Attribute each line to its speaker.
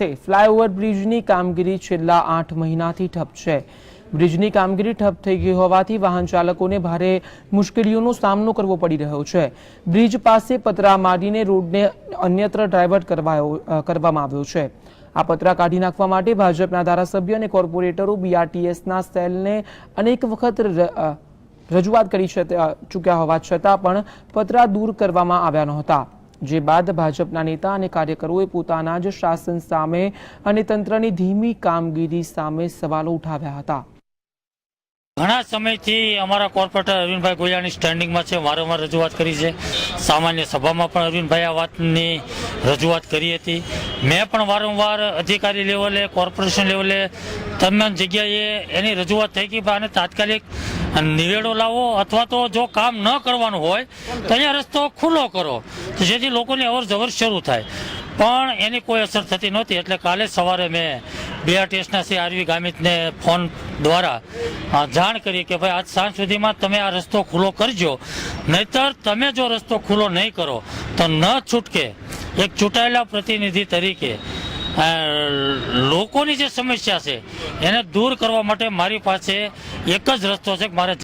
Speaker 1: છે. ફ્લાયઓવર બ્રિજની કામગીરી છેલ્લા આઠ મહિનાથી ઠપ છે. બ્રિજની કામગીરી ઠપ થઈ ગઈ હોવાથી વાહન ચાલકોને ભારે મુશ્કેલીઓનો સામનો કરવો પડી રહ્યો છે. બ્રિજ પાસે પતરા મારીને રોડને અન્યત્ર ડાયવર્ટ કરવામાં આવ્યો છે. આ પતરા કાઢી નાખવા માટે ભાજપના ધારાસભ્ય અને કોર્પોરેટરો બીઆરટીએસના સેલને અનેક વખત રજૂઆત કરી ચૂક્યા હોવા છતાં પણ પતરા દૂર કરવામાં આવ્યા નહોતા. જે બાદ ભાજપના નેતા અને કાર્યકરોએ પોતાના જ શાસન સામે અને તંત્રની ધીમી કામગીરી સામે સવાલો ઉઠાવ્યા હતા.
Speaker 2: ઘણા સમયથી અમારા કોર્પોરેટર અરવિંદભાઈ ગોયાની સ્ટેન્ડિંગમાં છે. વારંવાર રજૂઆત કરી છે. સામાન્ય સભામાં પણ અરવિંદભાઈ આ વાતની રજૂઆત કરી હતી. મેં પણ વારંવાર અધિકારી લેવલે, કોર્પોરેશન લેવલે, તમામ જગ્યાએ એની રજૂઆત થઈ કે આને તાત્કાલિક નિવેડો લાવો અથવા તો જો કામ ન કરવાનું હોય, તો અહીંયા રસ્તો ખુલ્લો કરો. જેથી લોકોની અવર જવર શરૂ થાય. પણ એની કોઈ અસર થતી નહોતી, એટલે કાલે સવારે મેં બીઆરટીએસના સી આરવી ગામિતને ફોન દ્વારા જાણ કરી કે ભાઈ, આજ સાંજ સુધીમાં તમે આ રસ્તો ખુલ્લો કરજો. નહીતર તમે જો રસ્તો ખુલ્લો નહીં કરો, તો ન છૂટકે. એક ચૂંટાયેલા પ્રતિનિધિ તરીકે લોકોની જે સમસ્યા છે, એને દૂર કરવા માટે મારી પાસે એક જ રસ્તો છે કે મારે